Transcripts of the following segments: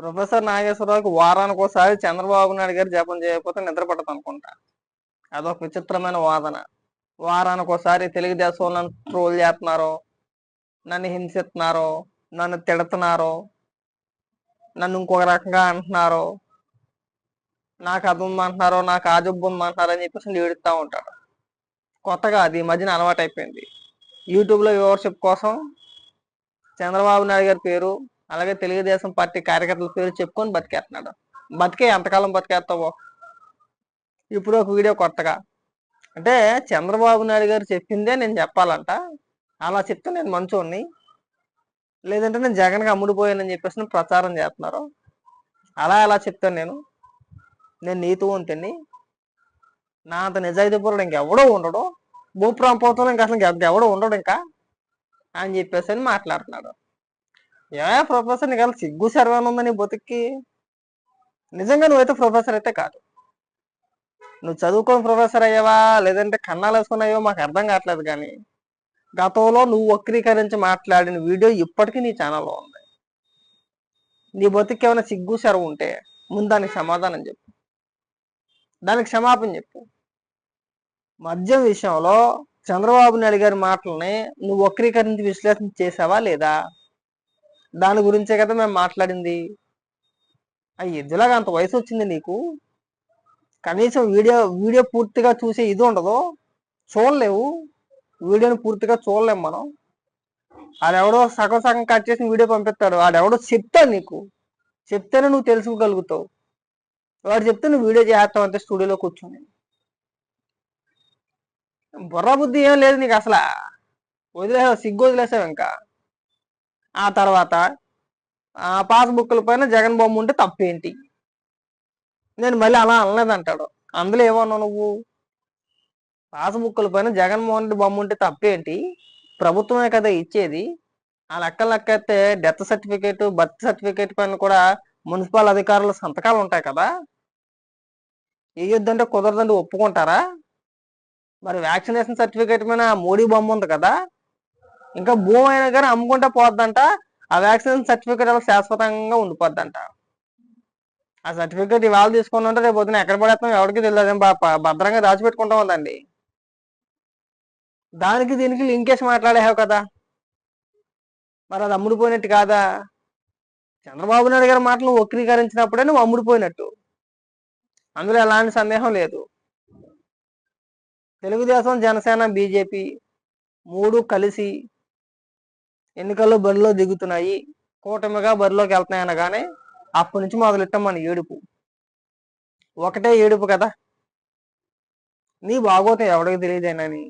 Professor నాగేశ్వరరావుకి వారానికి ఒకసారి చంద్రబాబు నాయుడు గారు జపం చేయకపోతే నిద్ర పడదు అనుకుంటా. అదొక విచిత్రమైన వాదన. వారానికి ఒకసారి తెలుగుదేశం నన్ను ట్రోల్ చేస్తున్నారు నన్ను హింసిస్తున్నారు నన్ను తిడుతున్నారు నన్ను ఇంకొక రకంగా అంటున్నారు నాకు అది ఉందంటున్నారు నాకు ఆ జబ్బు ఉందంటున్నారు అని చెప్పేసి ఏడుస్తూ ఉంటాడు. కొత్తగా అది ఈ మధ్యన అలవాటు అయిపోయింది యూట్యూబ్లో వ్యూవర్షిప్ కోసం చంద్రబాబు నాయుడు గారి పేరు అలాగే తెలుగుదేశం పార్టీ కార్యకర్తల పేరు చెప్పుకొని బతికేస్తున్నాడు. బతికే ఎంతకాలం బతికేస్తావో? ఇప్పుడు ఒక వీడియో కొత్తగా. అంటే చంద్రబాబు నాయుడు గారు చెప్పిందే నేను చెప్పాలంట. అలా చెప్తే నేను మంచోడిని. లేదంటే నేను జగన్కి అమ్ముడిపోయానని చెప్పేసి ప్రచారం చేస్తున్నారు. అలా ఎలా చెప్తాను నేను. నేను నీతివంతుని నా అంత నిజాయితీ ఇంకెవడో ఉండడు. భూప్రాంపోతంలో ఇంకా అసలు ఇంకెవడో ఉండడు ఇంకా అని చెప్పేసి అని మాట్లాడుతున్నాడు. ఏ ప్రొఫెసర్ నీకు సిగ్గు సర్వాన్ ఉందా నీ బతుక్కి? నిజంగా నువ్వైతే ప్రొఫెసర్ అయితే కాదు. నువ్వు చదువుకొని ప్రొఫెసర్ అయ్యావా? లేదంటే కన్నాలు వేసుకుని మాకు అర్థం కావట్లేదు కానీ. గతంలో నువ్వు వక్రీకరించి మాట్లాడిన వీడియో ఇప్పటికీ నీ ఛానల్లో ఉంది. నీ బతుక్కి ఏమైనా సిగ్గు సర్వ ఉంటే ముందు దానికి సమాధానం చెప్పు. దానికి క్షమాపణ చెప్పు. మద్యం విషయంలో చంద్రబాబు నాయుడు గారి మాటలని నువ్వు వక్రీకరించి విశ్లేషణ చేసావా లేదా? దాని గురించే కదా మేము మాట్లాడింది. ఆ ఎద్దులాగా అంత వయసు వచ్చింది నీకు? కనీసం వీడియో వీడియో పూర్తిగా చూసే ఇది ఉండదు. చూడలేవు. వీడియోని పూర్తిగా చూడలేము మనం. ఆడెవడో సగం సగం కట్ చేసి వీడియో పంపిస్తాడు. ఆడెవడో చెప్తాడు నీకు. చెప్తేనే నువ్వు తెలుసుకోగలుగుతావు. వాడు చెప్తే నువ్వు వీడియో చేస్తావు అంతే స్టూడియోలో కూర్చొని. బుర్ర బుద్ధి ఏం లేదు నీకు అసలు. వదిలేసావు సిగ్గు వదిలేసావు ఇంకా. ఆ తర్వాత ఆ పాస్బుక్ల పైన జగన్ బొమ్మ ఉంటే తప్పేంటి? నేను మళ్ళీ అలా అనలేదు అంటాడు అందులో ఏమన్నావు నువ్వు? పాస్బుక్ల పైన జగన్మోహన్ రెడ్డి బొమ్మ ఉంటే తప్పేంటి? ప్రభుత్వమే కదా ఇచ్చేది. ఆ లెక్క లెక్కైతే డెత్ సర్టిఫికేట్ బర్త్ సర్టిఫికేట్ పైన కూడా మున్సిపల్ అధికారుల సంతకాలు ఉంటాయి కదా? వేయొద్దంటే కుదరదండి ఒప్పుకుంటారా? మరి వ్యాక్సినేషన్ సర్టిఫికేట్ మీద మోడీ బొమ్మ ఉంది కదా? ఇంకా భూమి అయినా కానీ అమ్ముకుంటే పోద్దంట. ఆ వ్యాక్సిన్ సర్టిఫికేట్ అలా శాశ్వతంగా ఉండిపోద్దంట. ఆ సర్టిఫికేట్ ఇవాళ తీసుకుని ఉంటే రేపు పొద్దున ఎక్కడ పడేస్తాం ఎవరికి తెలియదు. భద్రంగా దాచిపెట్టుకుంటాం ఉందండి దానికి దీనికి లింకేసి మాట్లాడేహావు కదా. మరి అది అమ్ముడిపోయినట్టు కాదా? చంద్రబాబు నాయుడు గారి మాటలు వక్రీకరించినప్పుడే నువ్వు అమ్ముడిపోయినట్టు. అందులో ఎలాంటి సందేహం లేదు. తెలుగుదేశం జనసేన బీజేపీ మూడు కలిసి ఎన్నికల్లో బరిలో దిగుతున్నాయి. కూటమిగా బరిలోకి వెళ్తున్నాయి అనగానే అప్పటి నుంచి మొదలెట్టాం మన ఏడుపు. ఒకటే ఏడుపు కదా. నీ బాగోతం ఎవడికి తెలియదేనని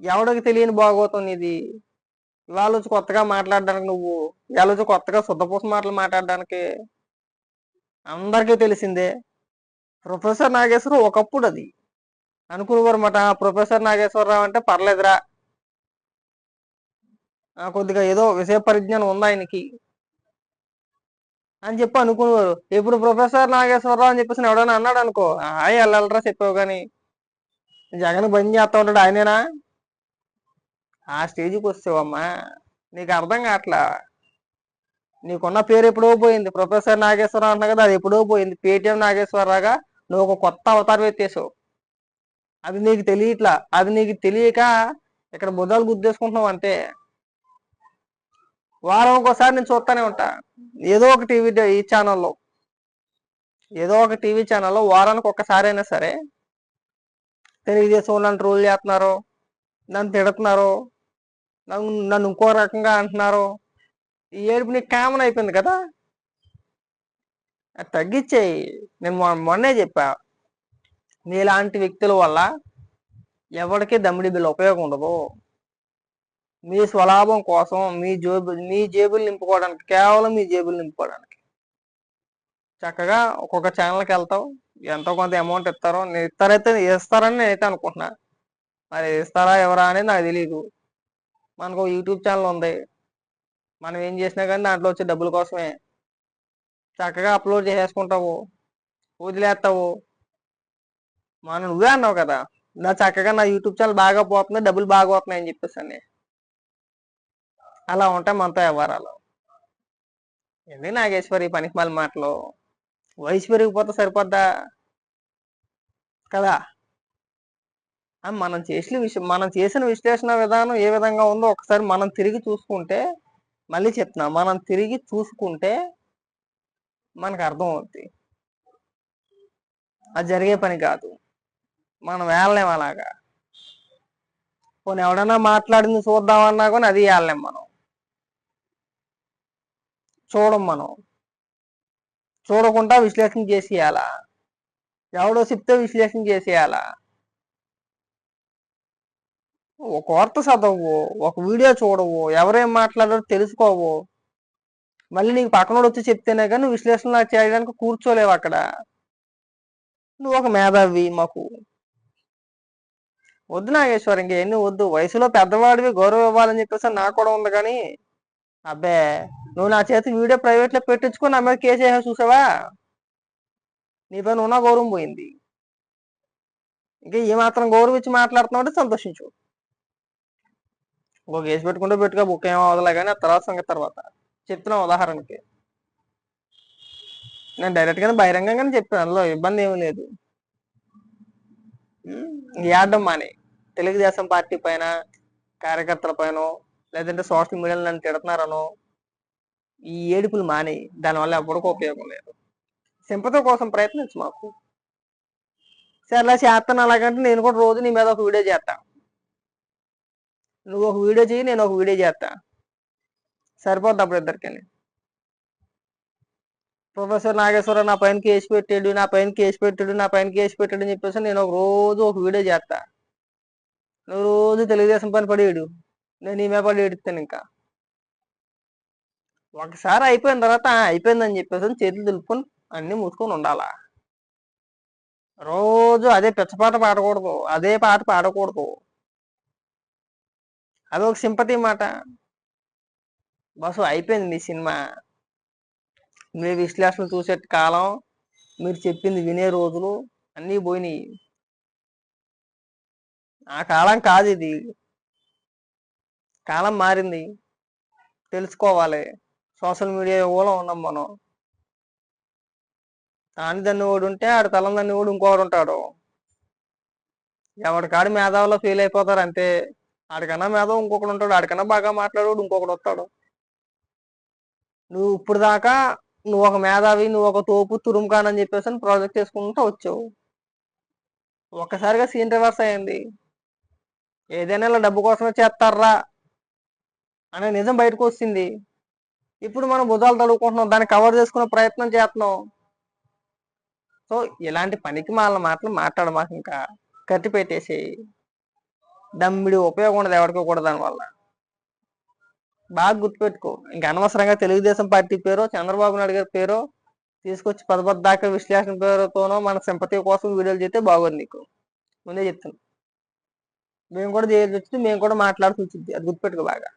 ఎవడికి తెలియని బాగోతం నీది? ఇవాళ వచ్చి కొత్తగా మాట్లాడడానికి నువ్వు ఇవాళ వచ్చి కొత్తగా శుద్ధపూస మాటలు మాట్లాడడానికి అందరికీ తెలిసిందే. ప్రొఫెసర్ నాగేశ్వరరావు ఒకప్పుడు అది. అనుకునేవారన్నమాట ప్రొఫెసర్ నాగేశ్వరరావు అంటే పర్లేదురా. కొద్దిగా ఏదో విషయ పరిజ్ఞానం ఉంది ఆయనకి. అని చెప్పి అనుకునేవారు ఇప్పుడు ప్రొఫెసర్ నాగేశ్వరరావు అని చెప్పేసి ఎవడైనా అన్నాడు అనుకో హాయ్ వెళ్ళరా చెప్పావు కానీ జగన్ బంద్ చేస్తా ఉంటాడు ఆయనేనా? ఆ స్టేజ్కి వస్తావమ్మా నీకు అర్థం కావట్లా? నీకున్న పేరు ఎప్పుడో పోయింది. ప్రొఫెసర్ నాగేశ్వరరావు అంటున్నా కదా అది ఎప్పుడో పోయింది. పేటిఎం నాగేశ్వరరావుగా నువ్వు ఒక కొత్త అవతారం ఎత్తేసావు. అది నీకు తెలియట్లా? అది నీకు తెలియక ఇక్కడ బుధాలు గుద్దేసుకుంటున్నావు అంతే. వారం ఒకసారి నేను చూస్తానే ఉంటా. ఏదో ఒక టీవీ ఈ ఛానల్లో. ఏదో ఒక టీవీ ఛానల్లో వారానికి ఒక్కసారి అయినా సరే తెలుగుదేశం నన్ను ట్రోల్ చేస్తున్నారు నన్ను తిడుతున్నారు నన్ను నన్ను ఇంకో రకంగా అంటున్నారు. ఈ ఏడుపు నీకు కామన్ అయిపోయింది కదా? అది తగ్గించేయి నేను మొన్నే చెప్పా. మీలాంటి వ్యక్తుల వల్ల ఎవరికి దమ్మిడి బిల్ ఉపయోగం ఉండదు. మీ స్వలాభం కోసం మీ జేబు మీ జేబులు నింపుకోవడానికి కేవలం మీ జేబులు నింపుకోవడానికి. చక్కగా ఒక్కొక్క ఛానల్కి వెళ్తావు. ఎంతో కొంత అమౌంట్ ఇస్తారో. నేను ఇస్తారైతే ఇస్తారని నేనైతే అనుకుంటున్నా. మరి ఇస్తారా ఎవరా అనేది నాకు తెలియదు మనకు యూట్యూబ్ ఛానల్ ఉంది. మనం ఏం చేసినా కానీ దాంట్లో వచ్చే డబ్బుల కోసమే. చక్కగా అప్లోడ్ చేసేసుకుంటావు. వదిలేస్తావు. మనం నువ్వే అన్నావు కదా. నా చక్కగా నా యూట్యూబ్ ఛానల్ బాగా పోతుంది డబ్బులు బాగా పోతున్నాయి అని చెప్పేసి అని. అలా ఉంటాయి మనతో వ్యవహారాలు ఎందుకు నాగేశ్వరి పనికిమాల మాటలు? వయసు పెరిగిపోతే సరిపోద్దా? కదా? మనం చేసిన విషయం మనం చేసిన విశ్లేషణ విధానం ఏ విధంగా ఉందో ఒకసారి మనం తిరిగి చూసుకుంటే మళ్ళీ చెప్తున్నా మనం తిరిగి చూసుకుంటే మనకు అర్థం అవుద్ది అది జరిగే పని కాదు. మనం వెళ్ళలేం అలాగా? పోనీ ఎవడన్నా మాట్లాడింది చూద్దామన్నా కానీ అది వెళ్ళలేం మనం. చూడం మనం. చూడకుండా విశ్లేషణ చేసేయాలా? ఎవడో చెప్తే విశ్లేషణ చేసేయాలా? ఒక వార్త చదవవు ఒక వీడియో చూడవు ఎవరేం మాట్లాడారో తెలుసుకోవు. మళ్ళీ నీకు పక్కనోడు వచ్చి చెప్తేనే కానీ విశ్లేషణ చేయడానికి కూర్చోలేవు అక్కడ. నువ్వు ఒక మేధావి మాకు. వద్దు నాగేశ్వర్ ఇంకేన్ని వద్దు. వయసులో పెద్దవాడివి గౌరవం ఇవ్వాలని చెప్పేసి నాకు కూడా ఉంది కానీ అబ్బే నువ్వు నా చేతి వీడియో ప్రైవేట్లో పెట్టించుకొని నా మీద కేసు వేసా చూసావా? నీ పైన ఉన్న గౌరవం పోయింది. ఇంకా ఏ మాత్రం గౌరవం ఇచ్చి మాట్లాడుతున్నావు అంటే సంతోషించు. ఇంకో కేసు పెట్టుకుంటే పెట్టుకో బుక్ ఏమో అవదలే కానీ ఆ తర్వాత సంగతి తర్వాత. చెప్తున్నా ఉదాహరణకి. నేను డైరెక్ట్ గానే బహిరంగంగానే చెప్పాను అందులో ఇబ్బంది ఏమీ లేదు. ఏడడం మానే తెలుగుదేశం పార్టీ పైన కార్యకర్తల పైన లేదంటే సోషల్ మీడియాలో నన్ను తిడుతున్నారనో ఈ ఏడుపులు మాని దానివల్ల ఎవరికీ ఉపయోగం లేదు. సింపతి కోసం ప్రయత్నించు మాకు. సరే చేస్తాను అలాగంటే నేను కూడా రోజు నీ మీద ఒక వీడియో చేస్తా. నువ్వు ఒక వీడియో చేయి నేను ఒక వీడియో చేస్తా. సరిపోద్ది అప్పుడు ఇద్దరికి ప్రొఫెసర్ నాగేశ్వర నా పైన కేసు పెట్టాడు నా పైన కేసు పెట్టాడు నా పైన కేసు పెట్టాడు అని చెప్పేసి నేను ఒక రోజు ఒక వీడియో చేస్తా. నువ్వు రోజు తెలుగుదేశం పని పడేడు నేను ఈ మీద ఏడుస్తాను ఇంకా. ఒకసారి అయిపోయిన తర్వాత అయిపోయిందని చెప్పేసి చేతులు దులుపుకొని అన్ని మూసుకొని ఉండాలా? రోజు అదే పిచ్చపాట పాడకూడదు అదే పాట పాడకూడదు. అది ఒక సింపతి మాట. బస్సు అయిపోయింది మీ సినిమా. మీ విశ్లేషణ చూసే కాలం మీరు చెప్పింది వినే రోజులు అన్నీ పోయినాయి. ఆ కాలం కాదు ఇది. కాలం మారింది. తెలుసుకోవాలి. సోషల్ మీడియా యుగంలో ఉన్నాం మనం. తాని దాన్ని ఉంటే ఆడ తలం దాన్ని ఇంకోడు ఉంటాడు. ఎవడికాడు మేధావులో ఫీల్ అయిపోతారు అంతే. ఆడికన్నా మేధావు ఇంకొకడు ఉంటాడు. ఆడికన్నా బాగా మాట్లాడోడు ఇంకొకడు వస్తాడు. నువ్వు ఇప్పుడు దాకా నువ్వు ఒక మేధావి నువ్వు ఒక తోపు తురుముకాన్ అని చెప్పేసి అని ప్రాజెక్ట్ చేసుకుంటూ వచ్చావు. ఒక్కసారిగా సీన్ రివర్స్ అయింది ఏదైనా ఇలా డబ్బు కోసమే చేస్తారా? అనే నిజం బయటకు వస్తుంది. ఇప్పుడు మనం భుజాలు తడుకుంటున్నాం దాన్ని కవర్ చేసుకునే ప్రయత్నం చేస్తున్నాం. సో ఇలాంటి పనికి మాల మాటలు మాట్లాడమాక ఇంకా కట్టి పెట్టేసి. దమ్మిడి ఉపయోగం ఉండదు ఎవరికి కూడా దానివల్ల బాగా గుర్తుపెట్టుకో. ఇంకా అనవసరంగా తెలుగుదేశం పార్టీ పేరు చంద్రబాబు నాయుడు గారి పేరు తీసుకొచ్చి పదబద్దాక విశ్లేషణ పేరుతోనో మన సింపతి కోసం వీడియోలు చేస్తే బాగుంది నీకు. ముందే చెప్తాను మేము కూడా చేయాల్సి వచ్చింది మేము కూడా మాట్లాడుతూ వచ్చింది. అది గుర్తుపెట్టుకో బాగా.